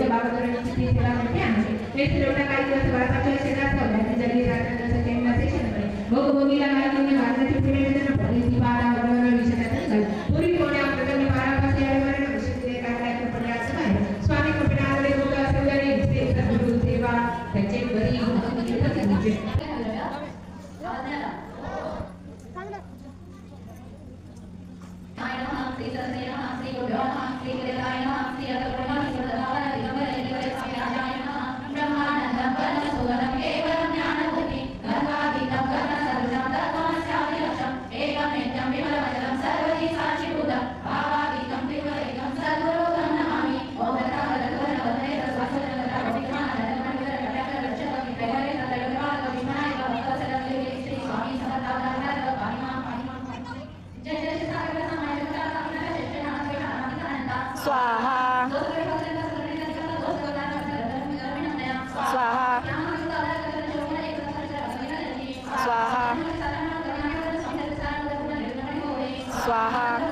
विविध बाबतची ती सेवा मिळते आमची हे ठरवता काही दिवस बाळाच्या शेतात ठेवल्या जगली जातात जसं केंद्र सेशनकडे भोगभोगीला माहिती भारताची पुणे विधान पॉलिसी बारा वगैरे विषयात पूर्वी कोण्या प्रकरणी बारा पास यावेळी विषय काय पडले असं आहे स्वामी कृपया आलेले लोक असलेले दिसते सद्गुरू सेवा त्याचे बरी भक्ती स्वाहा स्वाहा स्वाहा स्वाहा